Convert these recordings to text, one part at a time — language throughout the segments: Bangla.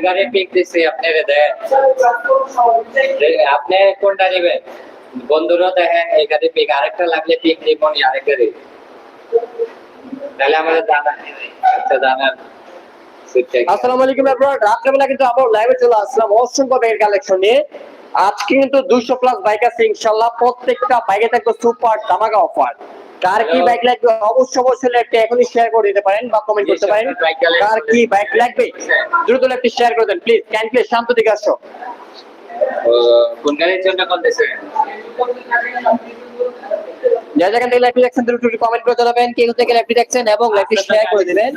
গাড়ি পিক আপনি কোনটা দেখেন পিক আরেকটা লাগলে পিক তাহলে আমাদের আচ্ছা কিন্তু চলে আসলাম। অসংখ্য কালেকশন নিয়ে। আজকে কিন্তু দুশো প্লাস বাইক আছে প্রত্যেকটা বাইকে থাকবে সুপার ধামাকা অফার কার কি বাইক লাগবে? অবশ্যই অবশ্যই একটা এখনই শেয়ার করে দিতে পারেন বা কমেন্ট করতে পারেন। কার কি বাইক লাগবে? দ্রুত একটি শেয়ার করে দেন প্লিজ ক্যান প্লিজ শান্ত দিকে আসো। কোন গাড়ির জন্য কল দিছে যা যেখান থেকে লাইভটি দেখছেন দ্রুত কমেন্ট করে জানাবেন কে থেকে লাইভটি দেখছেন এবং লাইভটি শেয়ার করে দিবেন।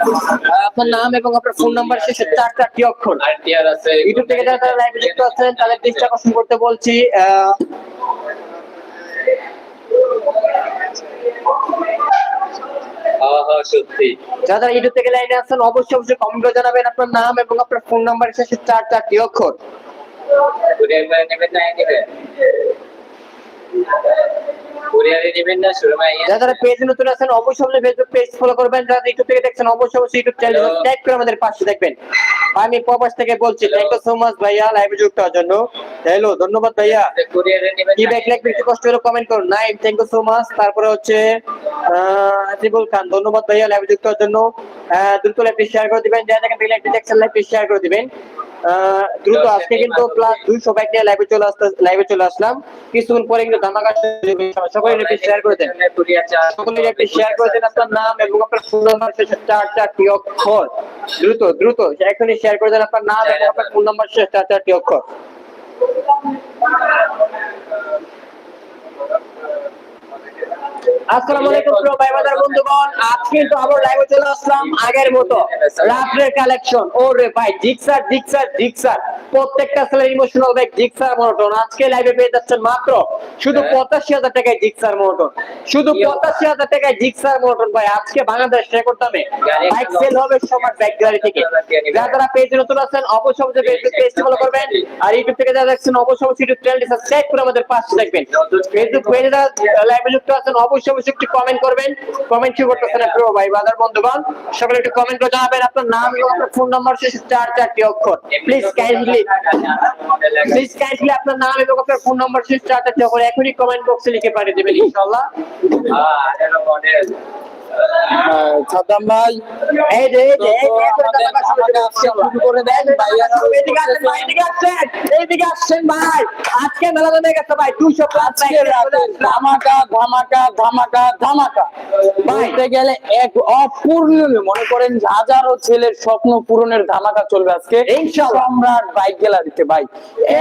আপনার নাম এবং আপনার ফোন নাম্বার শেষে চার চারটি অক্ষর? আর টিআর আছে ইউটিউব থেকে যারা যারা লাইভে যুক্ত আছেন তাদের দৃষ্টি আকর্ষণ করতে বলছি হ্যাঁ হ্যাঁ সত্যি। যারা যারা ইউটিউব থেকে লাইনে আছেন অবশ্যই অবশ্যই কমেন্টে জানাবেন আপনার নাম এবং আপনার ফোন নাম্বার শেষে চার চারটি অক্ষর। কুরিয়ার করে নেবেন না নেবেন কুরিয়ারে নেবেন না শোরুমে যারা যারা পেজ নতুন আছেন অবশ্যই আমাদের ফেসবুক পেজ ফলো করবেন। যারা ইউটিউব থেকে দেখছেন অবশ্যই অবশ্যই ইউটিউব চ্যানেল Hello. করে আমাদের পাশে দেখবেন। আমি প্রবাস থেকে বলছি থ্যাংক ইউ সো মাচ ভাইয়া লাইভে যুক্ত হওয়ার জন্য। হ্যালো ধন্যবাদ ভাইয়া। কুরিয়ারে নেবেন কি ব্যাক একটু কষ্ট করে কমেন্ট করুন। Naim thank you so much তারপরে হচ্ছে আজিবুল খান ধন্যবাদ ভাইয়া লাইভে যুক্ত হওয়ার জন্য। দ্রুত লাইভটি শেয়ার করে দিবেন। যারা থেকে লাইভটি দেখছেন লাইভটি শেয়ার করে দিবেন। দ্রুত আজকে কিন্তু প্লাস দুইশো বাইক নিয়ে লাইভে চলে আসতে লাইভে চলে আসলাম। কিছুক্ষণ পরে কিন্তু ধামাকা শুরু সকলে লাইভটি শেয়ার করে দেন। সকলে লাইভটি শেয়ার করে দেন আপনার নাম এবং আপনার ফোন নাম্বার শেষে চার চারটি অক্ষর। দ্রুত দ্রুত এখনই শেয়ার করে দেন আপনার নাম এবং আপনার ফোন নাম্বার শেষে চার চারটি অক্ষর। আসসালামু আলাইকুম প্রিয় ভাই বাজার বন্ধুগণ কিন্তু আবার লাইভে চলে আসলাম আগের মতো রাত্রের কালেকশন ওরে ভাই জিক্সার জিক্সার জিক্সার। প্রত্যেকটা সেলের ইমোশনাল ব্যাগ জিক্সার মনোটন। আজকে লাইভে পেয়ে যাচ্ছেন মাত্র শুধু পঁচাশি হাজার টাকায় জিক্সার মনোটন। শুধু পঁচাশি হাজার টাকায় জিক্সার মনোটন ভাই। আজকে বাংলাদেশ রেকর্ড দামে বাইক সেল হবে সবার ব্যাগ গ্যালারি থেকে। যারা যারা পেজ নতুন আছেন অবশ্যই ফেসবুক পেজ ফলো করবেন। আর ইউটিউব থেকে যারা দেখছেন অবশ্যই ইউটিউব চ্যানেলটি সাবস্ক্রাইব করে আমাদের পাশে থাকবেন। ফেসবুক পেজে যারা লাইভে যুক্ত আছেন অবশ্যই অবশ্যই অবশ্যই একটু কমেন্ট করবেন। কমেন্ট কি করতেছেন প্রিয় ভাই, বাজার বন্ধুগণ? সকলে একটু কমেন্ট করে জানাবেন আপনার নাম এবং আপনার ফোন নাম্বার শেষ চার চারটি অক্ষর। প্লিজ কাইন্ডলি প্লিজ কাইন্ডলি আপনার নাম এবং আপনার ফোন নাম্বার শেষ চার চারটি অক্ষর। এখনই কমেন্ট বক্সে লিখে পাঠিয়ে দেবেন, ইনশাআল্লাহ। মডেল সাদ্দাম ভাই। আজকে মেলা জমে গেছে প্লাস ধামাকা ধামাকা ধামাকা ধামাকা। বলতে গেলে এক অপূর্ণীয় মনে করেন হাজারো ছেলের স্বপ্ন পূরণের ধামাকা চলবে আজকে। সম্রাট বাইক গ্যালারিতে ভাই।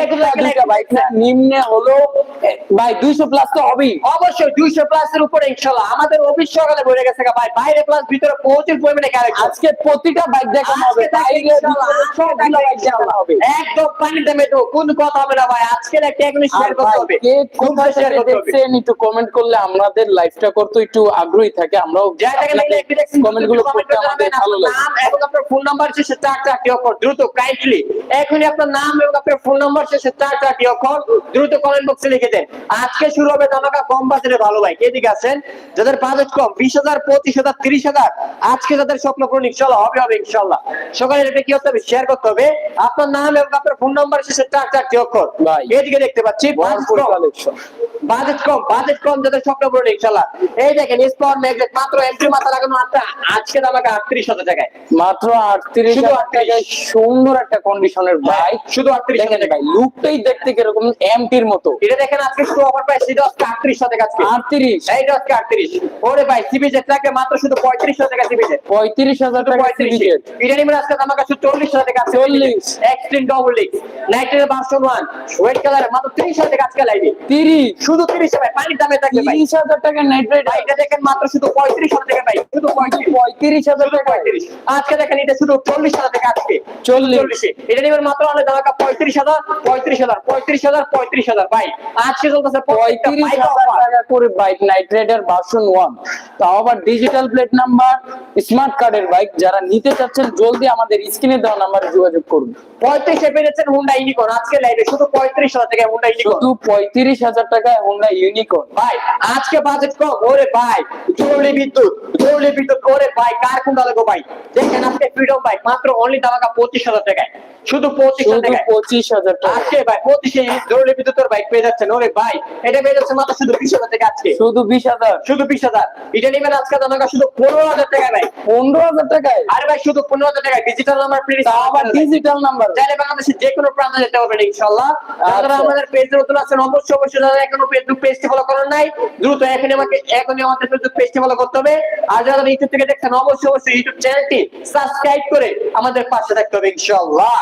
একটা এক দুইটা বাইক না নিম্নে হলো ভাই দুইশো প্লাস তো হবেই। অবশ্যই দুইশো প্লাসের উপরে ইনশাল্লাহ। আমাদের অফিস সকালে বলে গেছে গা ভাই বাইরে প্লাস ভিতরে প্রচুর পরিমাণে ক্যারেক্টার আজকে প্রতিটা বাইক দেখানো হবে আজকে থেকে বাইরের ইনশাআল্লাহ, ভিতরে সবগুলো বাইক দেখানো হবে। একদম পানি দামে তো কোন কথা হবে না ভাই আজকে একটা এখনই শেয়ার করতে হবে। কে খুব শেয়ার থেকে করতে হবে। দেখছেন একটু কমেন্ট করলে আমাদের লাইভটা করতে একটু আগ্রহী থাকে আমরাও কমেন্টগুলো কমেন্ট করতে আমাদের ভালো লাগে। নাম এবং আপনার ফোন নাম্বার শেষে চার চারটি অক্ষর দ্রুত কাইন্ডলি এখনই আপনার নাম এবং আপনার ফোন নাম্বার শেষে চার চারটি অক্ষর দ্রুত কমেন্ট বক্সে লিখে দেন। আজকে শুরু হবে ধামাকা কম বাজারে ভালো ভাই এদিকে আছেন যাদের বাজেট কম বিশ হাজার পঁচিশ হাজার তিরিশ হাজার। আজকে যাদের স্বপ্ন পূরণ ইনশাল্লাহ হবে হবে ইনশাল্লাহ। সকালে এটা কি হতে হবে শেয়ার করতে হবে। আপনার নাম এবং আপনার ফোন নাম্বার শেষে চার চারটি অক্ষর। ভাই। এদিকে দেখতে পাচ্ছি বাজেট কম। বাজেট কম যাদের স্বপ্ন পূরণ ইনশাল্লাহ। এই দেখেন স্পট ম্যাগনেট মাত্র এন্ট্রি মাথা লাগানো আটটা। আজকে আমাকে আটত্রিশ হাজার টাকায়। মাত্র আটত্রিশ টাকায় সুন্দর একটা কন্ডিশনের বাইক শুধু আটত্রিশ হাজার ভাই লুকটাই দেখতে কীরকম এমটির মতো। এটা দেখেন আজকে শুধু অফার প্রাইস এটা আজকে আটত্রিশ হাজার আজকে। আটত্রিশ। এইটা আজকে আটত্রিশ। ওরে ভাই সিবি লাগে মাত্র শুধু পঁয়ত্রিশ হাজার টাকা পঁয়ত্রিশ হাজার টাকা সিবিজেট আজকে আমার কাছে চল্লিশ হাজার টাকা চল্লিশ। Extreme double version one white colour মাত্র তিরিশ হাজার টাকা আজকে তিরিশ। শুধু তিরিশ পানির দামে থাকবে তিরিশ হাজার টাকা নেট রেট ভাই এটা দেখেন মাত্র শুধু পঁয়ত্রিশ হাজার টাকা ভাই। শুধু পঁয়ত্রিশ। হাজার টাকা। পঁয়ত্রিশ। আজকে দেখেন এটা শুধু চল্লিশ হাজার টাকা আজকে। চল্লিশ। এটা নেবেন মাত্র অনেক টাকা পঁয়ত্রিশ হাজার পঁয়ত্রিশ হাজার পঁয়ত্রিশ হাজার পঁয়ত্রিশ হাজার। ভাই আজকে চলতেছে পঁয়ত্রিশ হাজার টাকা। করে বাইক ভার্সন ওয়ান তাও আবার ডিজিটাল প্লেট নাম্বার স্মার্ট কার্ডের বাইক যারা নিতে চাচ্ছেন জলদি আমাদের স্ক্রিনে দেওয়া নাম্বারে যোগাযোগ করুন। পঁয়ত্রিশে পেয়েছেন হুন্ডা ইউনিকর্ন আজকে লাইভে শুধু পঁয়ত্রিশ হাজার টাকা হুন্ডা ইউনিকর্ন শুধু পঁয়ত্রিশ হাজার টাকা হুন্ডা ইউনিকর্ন ভাই আজকে বাজেট কম ওরে ভাই জরুরি বিদ্যুৎ জরুরি বিদ্যুৎ ওরে ভাই কার কোনটা লাগো ভাই? দেখেন আজকে ফ্রিডম বাইক মাত্র অনলি টাকা পঁচিশ হাজার টাকায়। শুধু পঁচিশ পঁচিশ হাজার টাকা। আজকে ভাই পঁচিশে জরুরি বিদ্যুতের বাইক পেয়ে যাচ্ছেন ওরে ভাই এটা পেয়ে যাচ্ছে মাত্র শুধু বিশ হাজার টাকা আজকে। শুধু বিশ হাজার। শুধু বিশ হাজার। এটা নেবেন আজকে টাকা শুধু পনেরো হাজার টাকা ভাই। পনেরো হাজার টাকায়? আরে ভাই শুধু পনেরো হাজার টাকা ডিজিটাল নাম্বার প্লিজ আবার ডিজিটাল নাম্বার চাইলে বাংলাদেশের যে কোনো প্রান্তে যেতে পারবেন ইনশাল্লাহ যারা আচ্ছা। আমাদের পেজে নতুন আছেন অবশ্যই অবশ্যই যারা এখনও ফেসবুক পেজটি ফলো করেন নাই দ্রুত এখনই আমাকে এখনই আমাদের ফেসবুক পেজটি ফলো করতে হবে। আর যারা ইউটিউব থেকে দেখছেন অবশ্যই অবশ্যই ইউটিউব চ্যানেলটি সাবস্ক্রাইব করে আমাদের পাশে থাকতে হবে ইনশাল্লাহ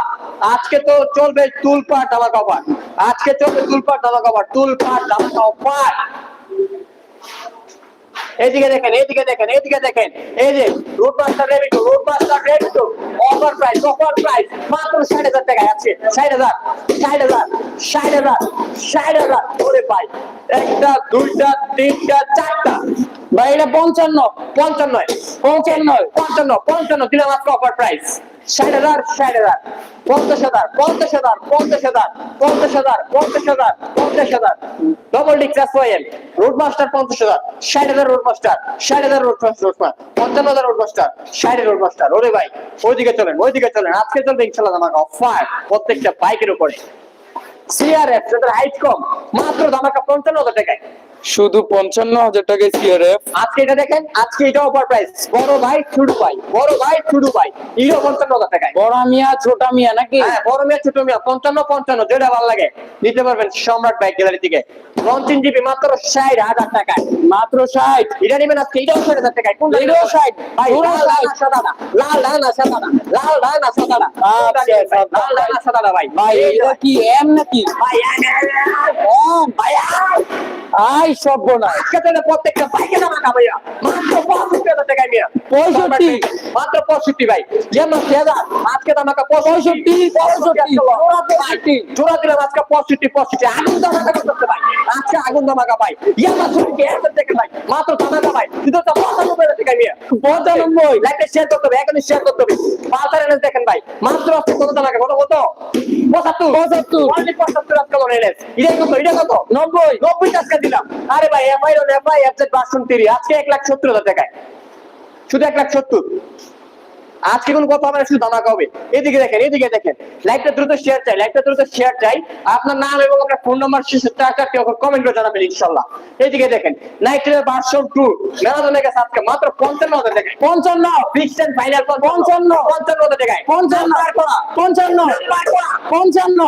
আজকে তো চলবে তুলপাট আমাকে অফার আজকে চলবে তুলপাট আমাকে অফার তুলপাট আমাকে অফার এইদিকে দেখেন এইদিকে দেখেন এইদিকে দেখেন। এই যে রোড মাস্টার রেভিটো রোড মাস্টার রেভিটো অফার প্রাইস অফার প্রাইস মাত্র ষাট হাজার টাকায় আছে। ষাট হাজার ষাট হাজার ষাট হাজার ষাট হাজার ওরে ভাই একটা, দুইটা, তিনটা, চারটা। ভাই, এটা পঞ্চান্ন পঞ্চান্ন পঞ্চান্ন পঞ্চান্ন পঞ্চান্ন। দিলাম আজকে অফার প্রাইস ষাট হাজার পঞ্চাশ হাজার পঞ্চাশ হাজার পঞ্চাশ হাজার পঞ্চাশ হাজার পঞ্চাশ হাজার পঞ্চাশ হাজার। Double S Y road master পঞ্চাশ হাজার, ষাট হাজার রোড মাস্টার ষাট হাজার রোড মাস্টার রোড মাস্টার পঞ্চান্ন হাজার রোড মাস্টার ষাট রোড মাস্টার ওরে ভাই, ওইদিকে চলেন ওইদিকে চলেন। আজকে চলবে ইনশাল্লাহ আমাকে অফার প্রত্যেকটা বাইকের উপরে। সিআরএফ যাদের হাইট কম, মাত্র ধামাকা পঞ্চান্ন হাজার টাকায়। শুধু পঞ্চান্ন হাজার টাকায় সিআরএফ আজকে এটা দেখেন আজকে এটা অফার প্রাইস বড় ভাই ছোট ভাই। বড় ভাই ছোট ভাই। এটা পঞ্চান্ন হাজার টাকায়। বড় মিয়া ছোট মিয়া নাকি? হ্যাঁ বড় মেয়ে ছোট মেয়ে। পঞ্চান্ন পঞ্চান্ন যেটা ভালো লাগে। নিতে পারবেন সম্রাট বাইক গ্যালারি থেকে। জিবি মাত্র ষাট হাজার টাকায়। মাত্র ষাট? এটা নেবেন আজকে এটাও ষাট হাজার টাকায়। কোনটা এটাও? 60 ভাই পুরো লাল ডানা সাদাটা লাল ডানা সাদাটা লাল কোনটা আচ্ছা, নেবেন আচ্ছা। লাল ডানা সাদাটা ভাই। ভাই এটা কি এম নাকি? ভাই ভাই আই সর্বনাশ তাহলে প্রত্যেকটা বাইকে দাম আঁকা ভাইয়া। মাত্র পঁয়ষট্টি হাজার টাকায় মিয়া। 65 মাত্র পঁয়ষট্টি ভাই। যেমন হাজার আজকে দাম আঁকা পঁয়ষট্টি। পঁয়ষট্টি, পঁয়ষট্টি। জোড়া দিলাম আজকে পঁয়ষট্টি পঁয়ষট্টি। আগুন দাম আঁকা করতে ভাই। আজকে আগুন দাম আঁকা ভাই ইয়ামা ছুটি একশো টাকা ভাই। মাত্র দাম আঁকা ভাই। কিন্তু তো পঁচানব্বই হাজার টাকায় মিয়া। পঁচানব্বই? লাইভটা শেয়ার করতে হবে এখনই শেয়ার করতে হবে। পালসার এনএস দেখেন ভাই। মাত্র আজকে কত দাম আঁকা কত কত? পঁচাত্তর। পঁচাত্তর। পঁচাত্তর আজকে লোন এটা কত? এটা কত? নব্বই। নব্বই টাকা দিলাম। আরে ভাই এফআই এফআই এফজেড বাসন আজকে এক লাখ সত্তর হাজার টাকায়। শুধু এক লাখ সত্তর। আজকে কোন হবে না, শুধু ধামাকা হবে। এদিকে দেখেন এদিকে দেখেন। লাইকটা দ্রুত শেয়ার চাই লাইকটা দ্রুত শেয়ার চাই। আপনার নাম এবং আপনার ফোন নাম্বার চারটি অক্ষর কমেন্ট করে জানাবেন ইনশাল্লাহ এদিকে দেখেন নাইট্রের ভার্সন টু মেলাজনের কাছে আজকে মাত্র পঞ্চান্ন হাজার টাকায়। পঞ্চান্ন! ফিক্সড এন্ড ফাইনাল পঞ্চান্ন। পঞ্চান্ন হাজার টাকায়। পঞ্চান্ন! পঞ্চান্ন! পঞ্চান্ন!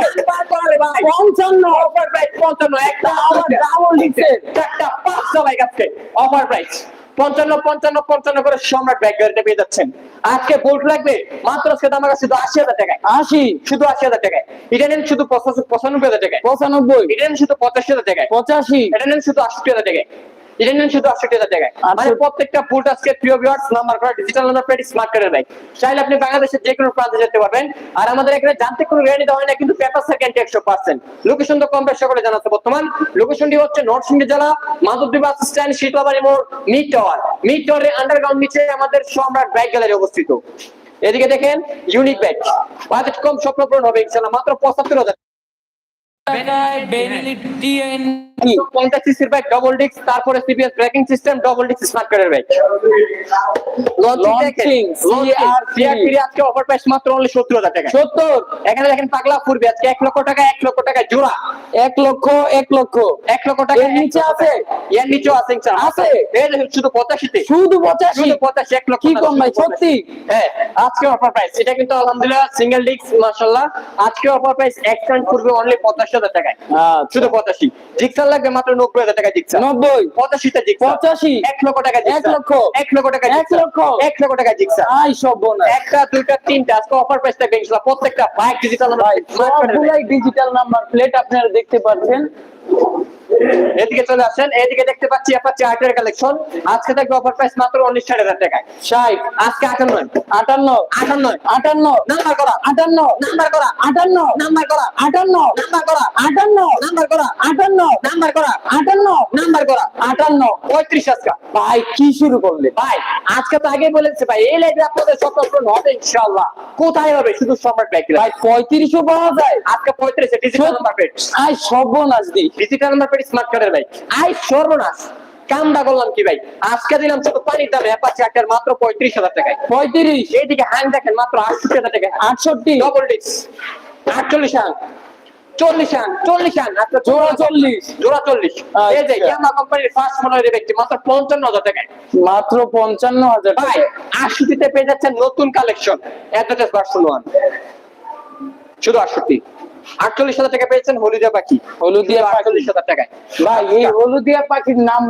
পঞ্চান্ন! অফার প্রাইস পঞ্চান্ন একটা আবার ডাবল লিখছে চারটা পাঁচটা বাইক আজকে অফার প্রাইস পঞ্চান্ন পঞ্চান্ন পঞ্চান্ন করে সম্রাট গাড়িটা পেয়ে যাচ্ছেন। আজকে বোল্ট লাগবে মাত্র আজকে দাম শুধু আশি হাজার টাকায়। আশি? শুধু আশি হাজার টাকায়। এটা নেন শুধু পঁচানব্বই হাজার টাকায়। পঁচানব্বই? এটা নেন শুধু পঁচাশি হাজার টাকায়। পঁচাশি? এটা নেন শুধু আশি হাজার টাকায়। এটা নেন শুধু আটষট্টি হাজার টাকায় মানে প্রত্যেকটা বুট আজকে প্রিয় ভিউয়ার্স নাম্বার করা ডিজিটাল নাম্বার প্লেট স্মার্ট কার্ডের বাইক চাইলে আপনি বাংলাদেশের যে কোনো প্রান্তে যেতে পারবেন। আর আমাদের এখানে জানতে কোনো রেডি দেওয়া হয় না কিন্তু পেপার সেকেন্ড একশো পার্সেন্ট লোকেশন তো কম বেশ সকলে জানাচ্ছে বর্তমান। লোকেশনটি হচ্ছে নরসিংদী জেলা মাধবদ্বীপ বাস স্ট্যান্ড শীতলাবাড়ি মোড় মিড টাওয়ার মিড টাওয়ারের আন্ডারগ্রাউন্ড নিচে আমাদের সম্রাট বাইক গ্যালারি অবস্থিত। এদিকে দেখেন ইউনিক ব্যাগ বাজেট কম স্বপ্ন পূরণ হবে ইনশাল্লাহ মাত্র পঁচাত্তর হাজার। পঞ্চাশ সিসির বাইক ডবল ডিস্ক তারপরে CPS braking system double disc smart কার্ডের বাইক Launching, CR3 আজকে অফার প্রাইস মাত্র অনলি সত্তর হাজার টাকা। সত্তর? এখানে দেখেন পাগলা ফুরবে আজকে এক লক্ষ টাকা এক লক্ষ টাকা জোড়া। এক লক্ষ এক লক্ষ। এক লক্ষ টাকা এর নিচে আছে? এর নিচেও আছে। আছে? দেখেন শুধু পঁচাশিতে। শুধু পঁচাশি? শুধু পঁচাশি এক লক্ষ কি কম ভাই সত্যি? হ্যাঁ আজকে অফার প্রাইস এটা কিন্তু আলহামদুলিল্লাহ সিঙ্গেল ডিস্ক মাশাআল্লাহ। আজকে অফার প্রাইস এক্সটেন্ড করবে অনলি পঁচাশি হাজার টাকায়। আচ্ছা। শুধু পঁচাশি। জিক্সার লাগবে মাত্র নব্বই হাজার টাকা জিতছে নব্বই। পঁচাশিটা জিক্সার। পঁচাশি। এক লক্ষ টাকা এক লক্ষ। এক লক্ষ টাকা এক লক্ষ। এক লক্ষ টাকা জিতছে আই সর্বনাশ একটা দুইটা তিনটা আজকে অফার প্রাইস থাকবে প্রত্যেকটা বাইক ডিজিটাল ভাই সবগুলাই ডিজিটাল নাম্বার প্লেট আপনারা দেখতে পাচ্ছেন। এদিকে চলে আসেন এদিকে দেখতে পাচ্ছি অ্যাপাচি কালেকশন আজকে থাকবে অফার প্রাইস মাত্র উনিশ ষাট হাজার টাকায়। ষাট আজকে আটান্ন। আটান্ন। আটান্ন। আটান্ন। নাম্বার করা। আটান্ন। নাম্বার করা। আটান্ন। নাম্বার করা। আটান্ন। নাম্বার করা। আটান্ন। নাম্বার করা। আটান্ন। নাম্বার করা। আটান্ন। নাম্বার করা। আটান্ন। পঁয়ত্রিশ আজকে। ভাই কি শুরু করলে? ভাই আজকে তো আগে বলেছে ভাই এই লাইভে আপনাদের স্বপ্ন পূরণ হবে ইনশাআল্লাহ। কোথায় হবে? শুধু সম্রাট ব্যাগ ভাই পঁয়ত্রিশও পাওয়া যায়। আজকে পঁয়ত্রিশে ডিজিটাল নাম্বার আই সর্বনাশ দি। ডিজিটাল নাম্বার স্মার্ট কার্ডের বাইক আই সর্বনাশ। কামটা করলাম কি ভাই? আজকে দিলাম ছোট পানির দামে অ্যাপাচি আটের মাত্র পঁয়ত্রিশ হাজার টাকায়। পঁয়ত্রিশ? এইদিকে দেখেন মাত্র আটষট্টি হাজার টাকা আটষট্টি? ডবল ডিস্ক আটচল্লিশ আন চল্লিশ আন চল্লিশ আন আপনার জোড়া চল্লিশ। জোড়া চল্লিশ। এই যে। ইয়ামা কোম্পানির ফার্স্ট মডেলের ব্যক্তি মাত্র পঞ্চান্ন হাজার টাকায়। মাত্র পঞ্চান্ন হাজার ভাই পেয়ে যাচ্ছেন নতুন কালেকশন অ্যাডভার্টাইজ ভার্সন ওয়ান শুধু আটষট্টি। আটচল্লিশ হাজার টাকা পেয়েছেন হলুদিয়া পাখি। হলুদিয়া। আটচল্লিশ হাজার টাকায় ভাই এই হলুদিয়া পাখির নাম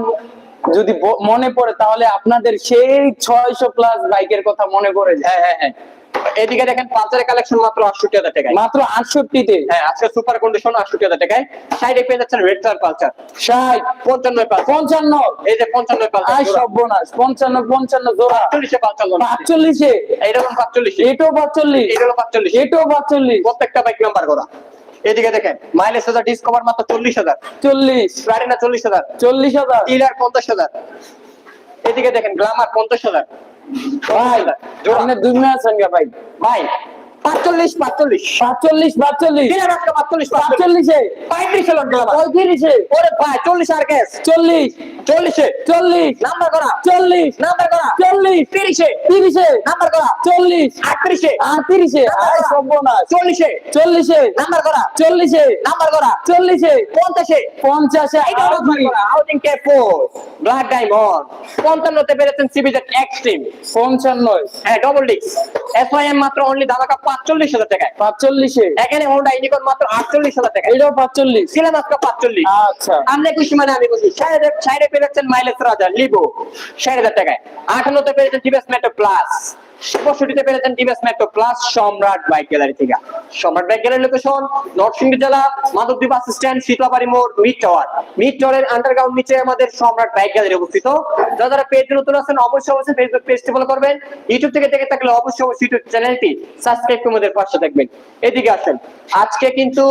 যদি মনে পড়ে তাহলে আপনাদের সেই ছয়শো প্লাস বাইকের কথা মনে পড়ে যায়। হ্যাঁ হ্যাঁ হ্যাঁ। এদিকে দেখেন পাঁচের কালেকশন মাত্র আটষট্টি হাজার টাকায়। মাত্র আটষট্টিতে? হ্যাঁ আজকে সুপার কন্ডিশন আটষট্টি হাজার টাকায়। সাইডে পেয়ে যাচ্ছেন রেড কালার পালচার ষাট পঞ্চান্ন পঞ্চান্ন? এই যে পঞ্চান্ন পালচার সর্বনাশ। পঞ্চান্ন পঞ্চান্ন জোড়া। পাঁচচল্লিশে পালচার পাঁচচল্লিশে। এইরকম পাঁচচল্লিশে। এটাও পাঁচচল্লিশ? পাঁচচল্লিশ। এটাও পাঁচচল্লিশ? প্রত্যেকটা বাইক নাম্বার করা। এদিকে দেখেন মাইলেজ হাজার ডিসকভার মাত্র চল্লিশ হাজার। চল্লিশ। প্লাটিনা চল্লিশ হাজার। চল্লিশ হাজার। টিলার পঞ্চাশ হাজার। এদিকে দেখেন গ্লামার পঞ্চাশ হাজার। ভাই দুই মিনিট সঙ্গে ভাই ভাই। পাঁচচল্লিশ পাঁচচল্লিশ। পাঁচচল্লিশ পাঁচচল্লিশ। টিলার একটা পাঁচচল্লিশ পাঁচচল্লিশ। পঁয়ত্রিশ ওরে ভাই চল্লিশ আর গ্যাস। চল্লিশ। চল্লিশে। চল্লিশ। নাম্বার করা। চল্লিশ। নাম্বার করা। চল্লিশ। তিরিশে। তিরিশে। নাম্বার করা। চল্লিশ। আটত্রিশে। আটত্রিশে। চল্লিশে। চল্লিশে। নাম্বার করা। চল্লিশে। নাম্বার করা। চল্লিশে। পঞ্চাশে। পঞ্চাশে housing K four. Black diamond. পঞ্চান্নতে পেরেছেন সিবিজেড এক্সট্রিম। পঞ্চান্ন হ্যাঁ ডবল ডিক্স এসওয়াইএম মাত্র অনলি ধামাকা পাঁচচল্লিশ হাজার টাকায়। পাঁচচল্লিশে? এখানে হোন্ডা ইউনিকর্ন মাত্র আটচল্লিশ হাজার টাকা এটাও পাঁচচল্লিশ? ছিলাম আজকে পাঁচচল্লিশ। আচ্ছা। আপনি খুশি মানে আমি খুশি। সাড়ে সাইডে পেয়েছেন মাইলেজ রাজা লিবো ষাট হাজার টাকায়। আঠান্নতে পেয়েছেন ডিভেসমেন্ট প্লাস পঁয়ষট্টিতে TVS metro plus Samrat bike gallery থেকে। সম্রাট বাইক গ্যালারি লোকেশন জেলা, মাধবদ্বীপ বাস স্ট্যান্ড শীতলাবাড়ি মোড়, মিড টাওয়ার মিড টাওয়ারের আন্ডারগ্রাউন্ড নিচে আমাদের সম্রাট বাইক গ্যালারি অবস্থিত। যারা যারা পেজ নতুন আছেন, অবশ্যই অবশ্যই ফেসবুক পেজটি ফলো করবেন। ইউটিউব থেকে দেখে থাকলে অবশ্যই অবশ্যই ইউটিউব চ্যানেলটি সাবস্ক্রাইব করে আমাদের পাশে এদিকে আসেন। আজকে কিন্তু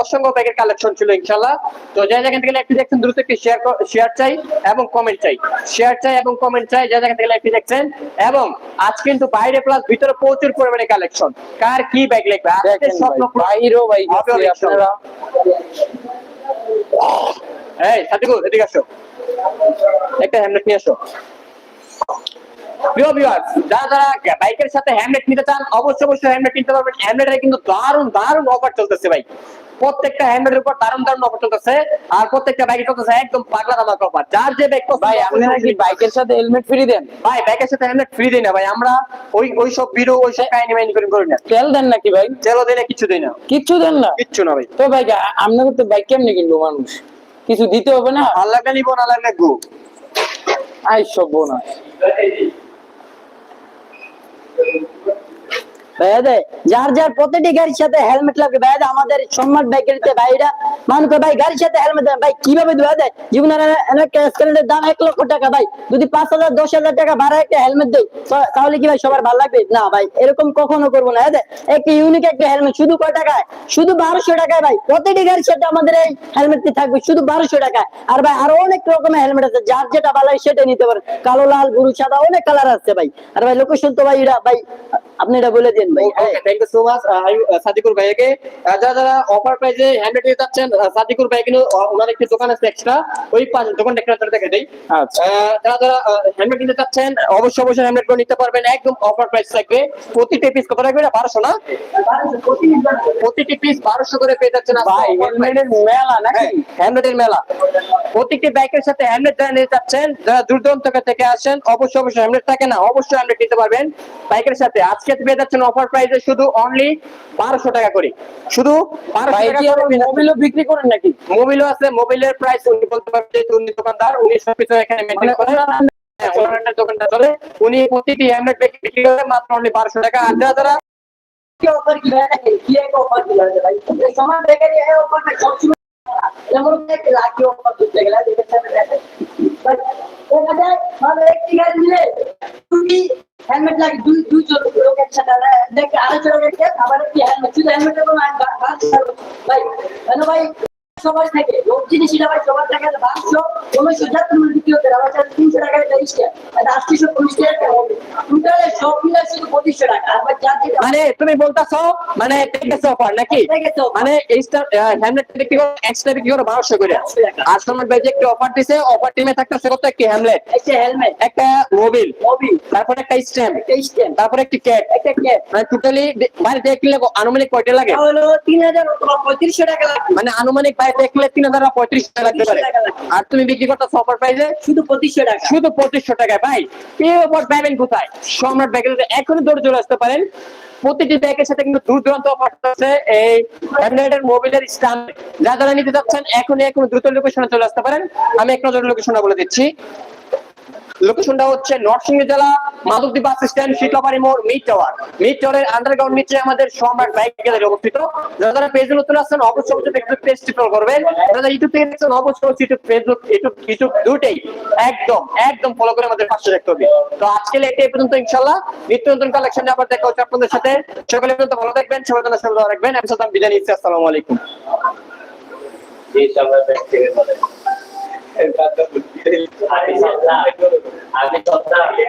অসংখ্য ব্যাগের কালেকশন ছিল ইনশাল্লাহ তো যাই যেখান থেকে একটি দেখছেন দ্রুত একটি শেয়ার শেয়ার চাই এবং কমেন্ট চাই। শেয়ার চাই এবং কমেন্ট চাই যা যেখান থেকে একটি দেখছেন। এবং আজ কিন্তু বাইরে প্লাস ভিতরে প্রচুর পরিমাণে কালেকশন কার কি ব্যাগ লাগবে? আজকে স্বপ্ন বাইরেও ভাই আপনারা? এই সাদিকুল এদিকে আসো। একটা হ্যামলেট নিয়ে আসো। প্রিয় ভিউয়ার্স যারা যারা বাইকের সাথে হ্যামলেট নিতে চান অবশ্যই অবশ্যই হ্যামলেট নিতে পারবেন। হ্যামলেটের কিন্তু দারুণ দারুণ অফার চলতেছে ভাই। প্রত্যেকটা হ্যামলেটের উপর দারুণ দারুণ অফার চলতেছে। আর প্রত্যেকটা বাইকে চলতেছে একদম পাগলা দামাক অফার যার যে বাইক ভাই আপনারা কি বাইকের সাথে হেলমেট ফ্রি দেন? ভাই বাইকের সাথে ফ্রি দিই না ভাই। আমরা ওই ওই সব ভিডিও ওই সব কাহিনী মাইনি করে করি না। তেল দেন নাকি ভাই? তেলও দিলে কিছু দিই না। কিচ্ছু দেন না? কিচ্ছু না ভাই। তো ভাই আপনাদের তো বাইক কেমনি কিনবো মানুষ? কিছু দিতে হবে না? লাগলে নিবো না লাগলে গো। আই সর্বনাশ ভাইয়া দে, যার যার প্রতিটি গাড়ির সাথে হেলমেট লাগবে। ভাইয়া দে, আমাদের সম্মান ভাইরা মানুষ ভাই গাড়ির সাথে হেলমেট ভাই কীভাবে জীবনের একটা দাম এক লক্ষ টাকা ভাই। যদি পাঁচ হাজার দশ হাজার টাকা ভাড়া একটা হেলমেট দেয় তাহলে কি ভাই সবার ভালো লাগবে? না ভাই এরকম কখনো করব না। হ্যাঁ একটা ইউনিক একটা হেলমেট শুধু কয় টাকায়? শুধু বারোশো টাকায় ভাই প্রতিটি গাড়ির সাথে আমাদের এই হেলমেটটি থাকবে শুধু বারোশো টাকায়। আর ভাই আরও অনেক রকমের হেলমেট আছে যার যেটা ভালো হয় সেটা নিতে পারেন। কালো লাল গুরু সাদা অনেক কালার আছে ভাই। আর ভাই লোকেশন তো ভাই এটা ভাই আপনি এটা বলে দিন। ভাই thank you so much Sadikur ভাইকে যারা যারা অফার প্রাইসে হ্যান্ডেড নিতে চাচ্ছেন সাদিকুর ভাই কিন্তু ওনার একটি দোকান আছে এক্সট্রা ওই দোকানটা একটা দেখে দেই। আচ্ছা। যারা যারা হ্যান্ডমেড নিতে চাচ্ছেন অবশ্যই অবশ্যই হ্যান্ডমেড করে নিতে পারবেন একদম অফার প্রাইস থাকবে। প্রতিটি পিস কত রাখবে না বারোশো না? প্রতিটি পিস বারোশো করে পেয়ে যাচ্ছেন ভাই মেলা নাকি? হ্যান্ডমেডের মেলা। প্রত্যেকটি বাইকের সাথে হ্যান্ডমেড যারা নিতে চাচ্ছেন যারা দূর দূরান্ত থেকে আসেন অবশ্যই অবশ্যই হ্যান্ডমেড থাকে না অবশ্যই হ্যান্ডমেড নিতে পারবেন। বাইকের সাথে আজকে পেয়ে যাচ্ছেন অফার প্রাইসে শুধু অনলি বারোশো টাকা করে। শুধু মোবিলও বিক্রি করেন নাকি? মোবিলও আছে মোবিলের প্রাইস উনি বলতে পারবেন উনি দোকানদার উনি সবকিছু এখানে মেনটেন মানে করেন। হ্যাঁ, ওনার দোকানটা চলে। উনি প্রতিটি হ্যান্ডমেড বিক্রি করে মাত্র অনলি বারোশো টাকা। আর যারা যারা অফার কি কি এক অফার দিল ভাই? সমান বেকারি এই অফারটা সবসময় যেমন একটা লাকি অফার দিতে গেলে দেখে সাথে দেখে। ভাই দেখা যায় মানে একটি গাড়ি নিলে দুটি হেলমেট লাগে দুই দুই জন লোক একসাথে দেখে আড়াইশো টাকা দিয়ে আবার একটি হেলমেট সবার থাকে। জিনিস ভাই সবার বিক্রি হতে আমার তিনশো টাকা তেইশ টাকা। আটশো পঁচিশ টাকা হবে। টোটালে সব মিলে শুধু পঁচিশশো টাকা। আর যার মানে তুমি বলতাছো মানে টেকেছে অফার নাকি? মানে এই হ্যামলেট বিক্রি করে এক্সট্রা বিক্রি করে বারোশো করে। আর সম্রাট ভাই যে একটি অফার দিছে অফার টিমে থাকতেছে কত? একটি হ্যামলেট একটা হেলমেট একটা মোবিল মোবিল তারপর একটা স্ট্যাম্প একটা স্ট্যান্ড তারপর একটি ক্যাপ একটা ক্যাপ মানে টোটালি বাড়িতে কিনলে আনুমানিক কয়টা লাগে? হলো তিন হাজার পঁয়ত্রিশশো টাকা মানে আনুমানিক কিনলে তিন হাজার পঁয়ত্রিশ টাকা লাগতে পারে। 35 টাকা লাগবে। আর তুমি বিক্রি অফার প্রাইসে শুধু পঁচিশশো টাকা। শুধু পঁচিশশো টাকায় ভাই। এই অফার পাবেন কোথায়? সম্রাট ব্যাগের এখনই দৌড় চলে আসতে পারেন। প্রতিটি ব্যাগের সাথে কিন্তু দূর দূরান্ত অফার আছে। এই অ্যান্ড্রয়েডের মোবাইলের যা যারা নিতে যাচ্ছেন এখনই এখন দ্রুত লোকেশনে চলে আসতে পারেন। আমি এক নজর লোকেশনটা বলে দিচ্ছি। লোকেশনটা হচ্ছে নরসিংহ জেলা মাধবদী বাস স্ট্যান্ড শীতলাপাড়ি মোড় মিড টাওয়ার মিড টাওয়ারের আন্ডারগ্রাউন্ড নিচে আমাদের সম্রাট বাইক গ্যালারি অবস্থিত। যারা যারা পেজে নতুন আসছেন অবশ্যই অবশ্যই ফেসবুক পেজ টিপল করবেন। যারা ইউটিউব থেকে দেখছেন, অবশ্যই অবশ্যই ইউটিউব ফেসবুক ইউটিউব ইউটিউব দুটেই একদম একদম ফলো করে আমাদের পাশে রাখতে হবে। তো আজকে এটা এই পর্যন্ত ইনশাল্লাহ নিত্য নতুন কালেকশন আবার দেখা হচ্ছে আপনাদের সাথে। সকালে পর্যন্ত ভালো থাকবেন, সবাই জন্য সবাই রাখবেন আমি সালাম বিদায় নিচ্ছি, আসসালামু আলাইকুম। জি সম্রাট ব্যাগ থেকে বলে আমি কথা